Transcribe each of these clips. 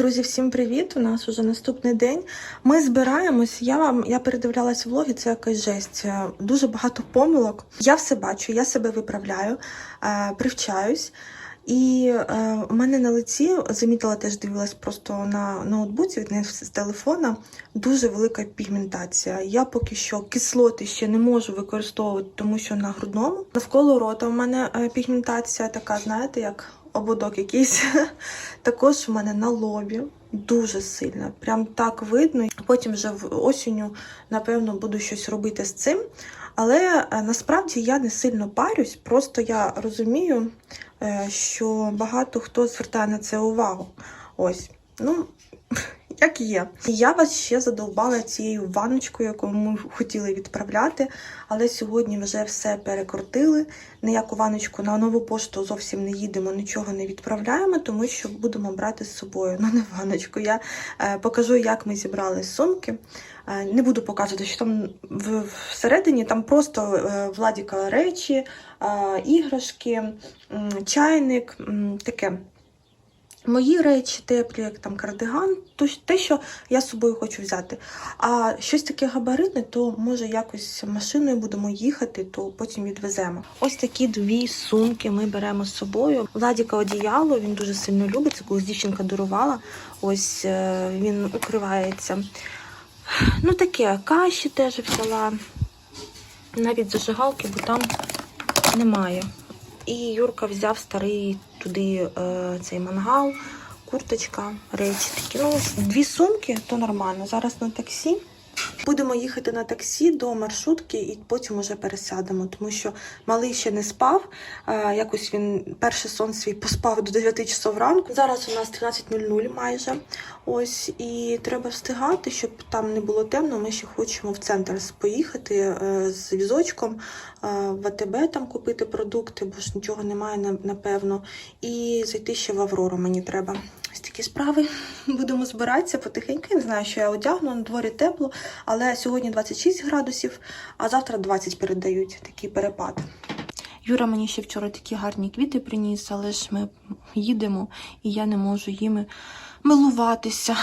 Друзі, всім привіт! У нас уже наступний день. Ми збираємось. Я вам я передивлялась влоги, це якась жесть. Е, Дуже багато помилок. Я все бачу, я себе виправляю, е, привчаюсь. І е, у мене на лиці замітила, теж дивилась просто на ноутбуці, не з телефона. Дуже велика пігментація. Я поки що кислоти ще не можу використовувати, тому що на грудному навколо рота у мене е, пігментація така, знаєте, як ободок якийсь. Також у мене на лобі дуже сильно. Прям так видно. Потім вже в осінню, напевно, буду щось робити з цим. Але е, насправді я не сильно парюсь, просто я розумію, е, що багато хто звертає на це увагу. Ось, ну, як є. Я вас ще задовбала цією ваночкою, яку ми хотіли відправляти, але сьогодні вже все перекрутили. Ніяку ваночку на нову пошту зовсім не їдемо, нічого не відправляємо, тому що будемо брати з собою. Ну, не ваночку. Я е, покажу, як ми зібрали сумки. Е, не буду показувати, що там в, всередині там просто е, владіка речі, е, іграшки, м, чайник, м, таке. Мої речі теплі, як там кардиган, то те, що я з собою хочу взяти. А щось таке габаритне, то може якось машиною будемо їхати, то потім відвеземо. Ось такі дві сумки ми беремо з собою. Владіка одіяло, він дуже сильно любить. Це колись дівчинка дарувала. Ось е, він укривається. Ну таке, каші теж взяла. Навіть зажигалки, бо там немає. І Юрка взяв старий туди е, цей мангал, курточка, речі такі. Ну, дві сумки, то нормально. Зараз на таксі. Будемо їхати на таксі до маршрутки і потім уже пересядемо, тому що малий ще не спав. Якось він перший сон свій поспав до 9 часов ранку. Зараз у нас 13.00 майже. Ось і треба встигати, щоб там не було темно. Ми ще хочемо в центр поїхати е, з візочком, е, в АТБ там купити продукти, бо ж нічого немає напевно. І зайти ще в Аврору мені треба. Ось такі справи. Будемо збиратися потихеньку. Я не знаю, що я одягну, на дворі тепло, але сьогодні 26 градусів, а завтра 20 передають такий перепад. Юра мені ще вчора такі гарні квіти приніс, але ж ми їдемо, і я не можу їми милуватися.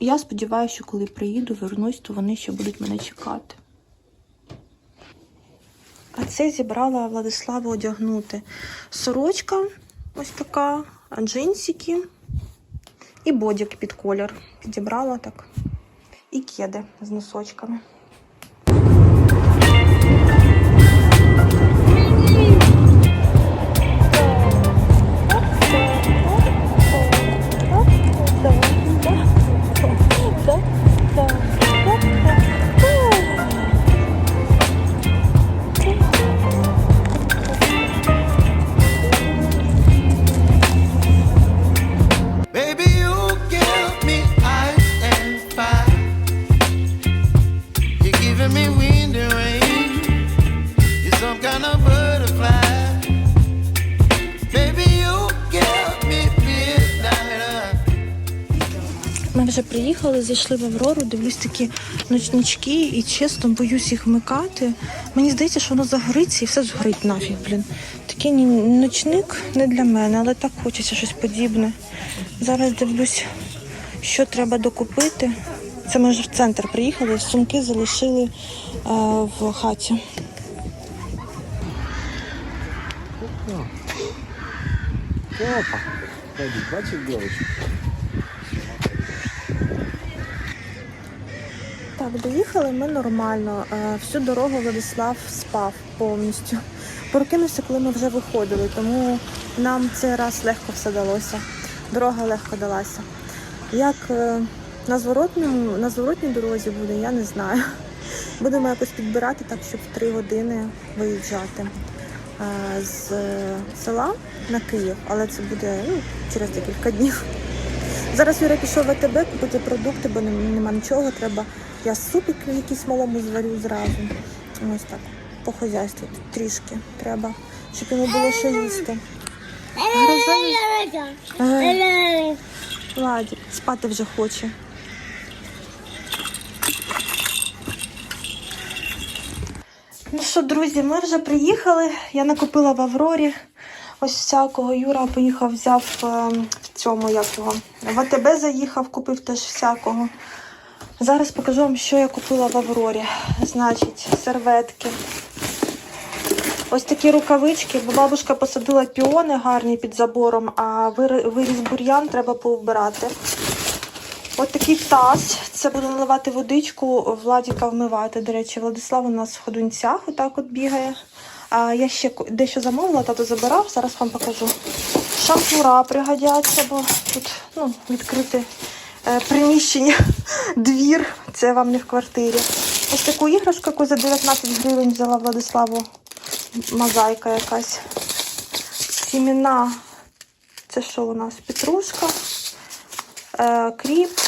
Я сподіваюся, що коли приїду, вернусь, то вони ще будуть мене чекати. А це зібрала Владислава одягнути. Сорочка ось така, джинсики і бодік під колір. Підібрала так. І кеди з носочками. Приїхали, зайшли в Аврору, дивлюсь такі ночнички і чесно боюсь їх вмикати. Мені здається, що воно загориться і все згорить нафіг, блін. Такий ночник не для мене, але так хочеться щось подібне. Зараз дивлюсь, що треба докупити. Це ми вже в центр приїхали, сумки залишили е, в хаті. Опа! Бачив дівчинку? Так, доїхали ми нормально. Е, Всю дорогу Владислав спав повністю. Прокинувся, коли ми вже виходили, тому нам цей раз легко все далося. Дорога легко далася. Як е, на, зворотньому, на зворотній дорозі буде, я не знаю. Будемо якось підбирати так, щоб три години виїжджати е, з села на Київ, але це буде ну, через декілька днів. Зараз Юра пішов в АТБ купити продукти, бо нема нічого. Треба. Я супик якийсь малому зварю зразу. Ось так. По хазяйству трішки треба, щоб йому було що їсти. Владик, спати вже хоче. Ну що, друзі, ми вже приїхали. Я накупила в Аврорі. Ось всякого Юра поїхав, взяв е, цьому як його. В АТБ заїхав, купив теж всякого. Зараз покажу вам, що я купила в Аврорі. Значить, серветки. Ось такі рукавички, бо бабушка посадила піони гарні під забором, а вир- виріс бур'ян треба повбирати. Ось такий таз. Це буду наливати водичку, Владіка вмивати. До речі, Владислав у нас в ходунцях отак от бігає. А я ще дещо замовила, тато забирав, зараз вам покажу. Шампура пригодяться, бо тут ну, відкрите е, приміщення, двір. Це вам не в квартирі. Ось таку іграшку, яку за 19 гривень взяла Владиславу. Мозаїка якась. Сімена. Це що у нас? Петрушка, е, кріп,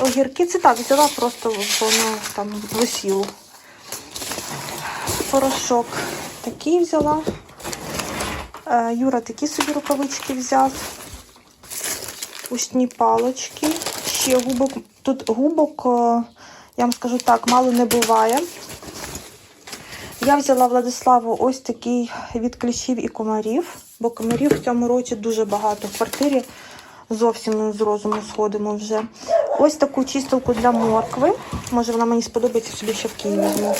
огірки. Це так, взяла просто воно там висіло. Порошок такий взяла. Е, Юра такі собі рукавички взяв. Устні палочки. Ще губок. Тут губок, е, я вам скажу так, мало не буває. Я взяла Владиславу ось такий від кліщів і комарів, бо комарів в цьому році дуже багато. В квартирі зовсім ми з розуму сходимо вже. Ось таку чистилку для моркви. Може, вона мені сподобається, собі ще в Києві.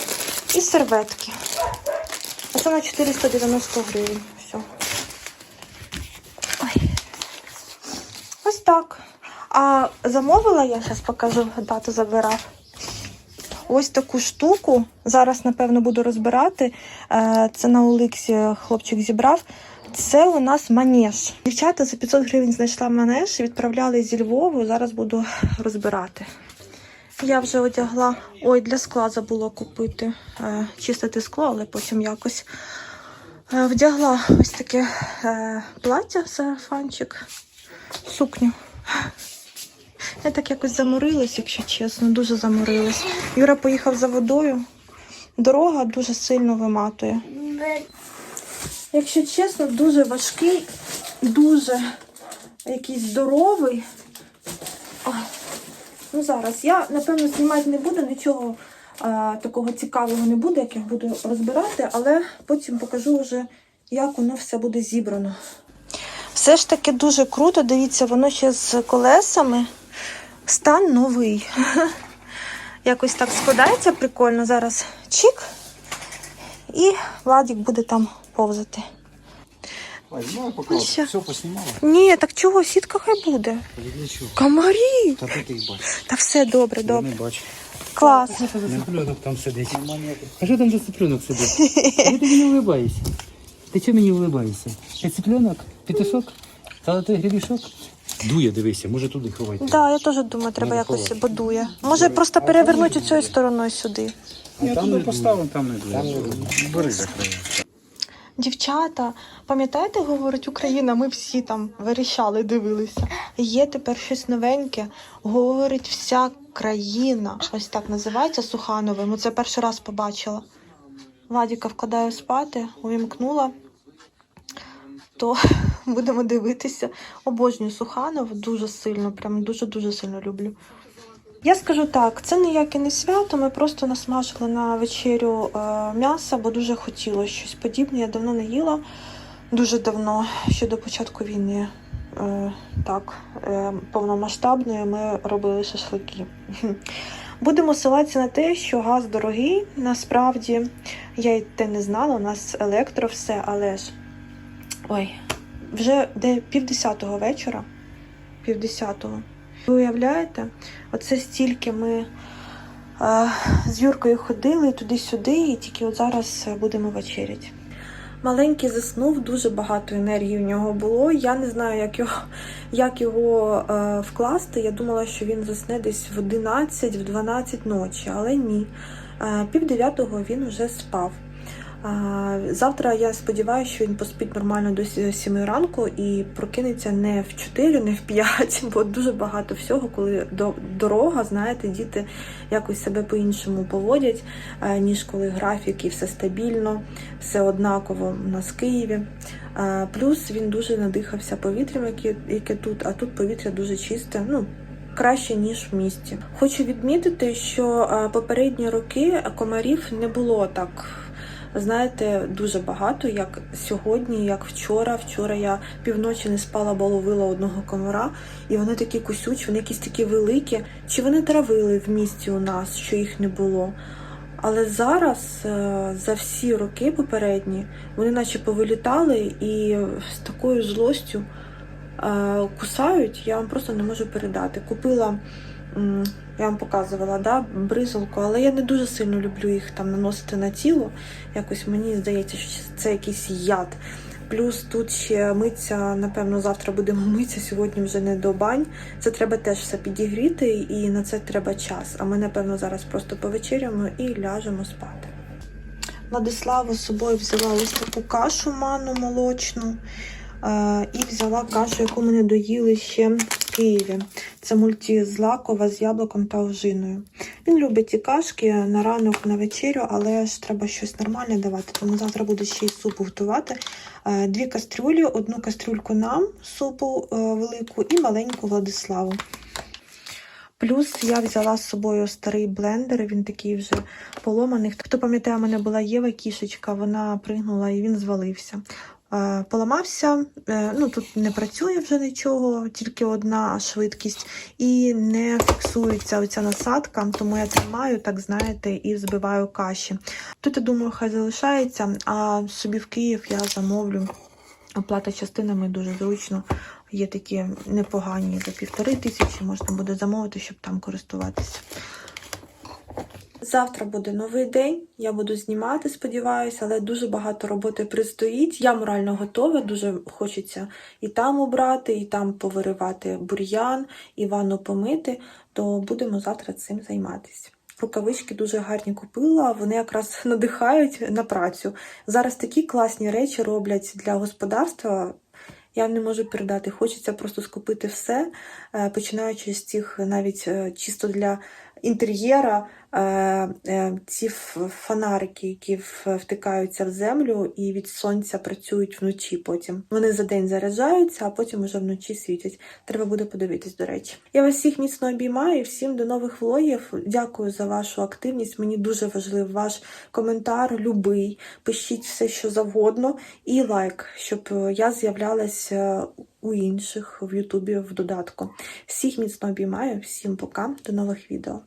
І серветки. Оце на 490 гривень. Все. Ой. Ось так. А замовила я, зараз покажу, дату забирав. Ось таку штуку. Зараз, напевно, буду розбирати. Е, Це на Оликсі хлопчик зібрав. Це у нас манеж. Дівчата за 500 гривень знайшла манеж, відправляли зі Львову. Зараз буду розбирати. Я вже одягла. Ой, для скла забула купити. Е, Чистити скло, але потім якось. Е, Вдягла ось таке плаття, сарафанчик, сукню. Я так якось заморилась, якщо чесно, дуже заморилась. Юра поїхав за водою. Дорога дуже сильно виматує. Якщо чесно, дуже важкий, дуже якийсь здоровий. Ну зараз я напевно знімати не буду, нічого а, такого цікавого не буде, як я буду розбирати, але потім покажу вже, як воно все буде зібрано. Все ж таки дуже круто. Дивіться, воно ще з колесами. Стан новий. Якось так складається прикольно. Зараз чик. І Владик буде там повзати. Ой, ну Ну, пока що? все поснімала. Ні, так чого, сітка хай буде. Для чого? Комарі! Та де ти їх бачиш? Та все добре, Я добре. не бачу. Клас. Що це за цыпленок там сидить? Нема ніяких. А що там за цыпленок сидить? Чого ти мені улыбаєшся? Ти чого мені улыбаєшся? Це цыпленок? Петушок? Золотий гребішок? Дує, дивися, може туди ховати. Так, да, я теж думаю, треба якось бодує. Може просто перевернути цією стороною сюди. Я туди поставив, там не дує. Бери закриє. Дівчата, пам'ятаєте, говорить Україна, ми всі там верещали, дивилися. Є тепер щось новеньке. Говорить вся країна. Ось так називається Сухановим. Оце перший раз побачила. Владіка вкладаю спати, увімкнула. То будемо дивитися. Обожнюю Суханов дуже сильно, прям дуже-дуже сильно люблю. Я скажу так, це ніяке не свято. Ми просто насмажили на вечерю е, м'яса, бо дуже хотілося щось подібне. Я давно не їла, дуже давно, ще до початку війни. Е, так, е, повномасштабної ми робили шашлики. Будемо ссилатися на те, що газ дорогий. Насправді я й те не знала, у нас електро все, але ж ой, вже де півдесятого вечора. Півдесятого. Ви уявляєте? Оце стільки ми е, з Юркою ходили туди-сюди, і тільки от зараз будемо вечеряти. Маленький заснув, дуже багато енергії в нього було. Я не знаю, як його, як його е, вкласти. Я думала, що він засне десь в 11, в 12 ночі, але ні. Е, пів дев'ятого він вже спав. Завтра я сподіваюся, що він поспить нормально до 7 ранку і прокинеться не в 4, не в 5, бо дуже багато всього, коли дорога, знаєте, діти якось себе по-іншому поводять, е, ніж коли графік і все стабільно, все однаково у нас в Києві. Е, Плюс він дуже надихався повітрям, яке, яке тут, а тут повітря дуже чисте. Ну, Краще ніж в місті. Хочу відмітити, що е, попередні роки комарів не було так знаєте, дуже багато, як сьогодні, як вчора. Вчора я півночі не спала, бо ловила одного комара, і вони такі кусючі, вони якісь такі великі. Чи вони травили в місті у нас, що їх не було? Але зараз, е, за всі роки попередні, вони наче повилітали і з такою злостю е, кусають, я вам просто не можу передати. Купила, я вам показувала, да, бризолку, але я не дуже сильно люблю їх там наносити на тіло. Якось мені здається, що це якийсь яд. Плюс тут ще миться, напевно, завтра будемо митися, сьогодні вже не до бань. Це треба теж все підігріти, і на це треба час. А ми, напевно, зараз просто повечеряємо і ляжемо спати. Владиславу з собою взяла ось таку кашу манну молочну. І взяла кашу, яку ми не доїли ще в Києві. Це мультизлакова з яблуком та ожиною. Він любить ці кашки на ранок, на вечерю, але ж треба щось нормальне давати, тому завтра буде ще й суп готувати. Дві кастрюлі, одну кастрюльку нам супу е, велику і маленьку Владиславу. Плюс я взяла з собою старий блендер, він такий вже поломаний. Хто пам'ятає, у мене була Єва кішечка, вона пригнула і він звалився. Е, Поламався, е, ну тут не працює вже нічого, тільки одна швидкість, і не фіксується оця насадка, тому я тримаю, так знаєте, і збиваю каші. Тут я думаю, хай залишається, а собі в Київ я замовлю. Оплата частинами дуже зручно. Є такі непогані за півтори тисячі, можна буде замовити, щоб там користуватися. Завтра буде новий день. Я буду знімати, сподіваюся, але дуже багато роботи предстоїть. Я морально готова, дуже хочеться і там убрати, і там повиривати бур'ян, і ванну помити. То будемо завтра цим займатися. Рукавички дуже гарні купила, вони якраз надихають на працю. Зараз такі класні речі роблять для господарства. Я не можу передати. Хочеться просто скупити все, е, починаючи з цих навіть е, чисто для інтер'єра, е, е, ці фонарики, які втикаються в землю і від сонця працюють вночі потім. Вони за день заряджаються, а потім уже вночі світять. Треба буде подивитись, до речі. Я вас всіх міцно обіймаю всім до нових влогів. Дякую за вашу активність. Мені дуже важливий ваш коментар, любий. Пишіть все, що завгодно, і лайк, щоб е, я з'являлася у інших в Ютубі в додатку. Всіх міцно обіймаю, всім пока, до нових відео.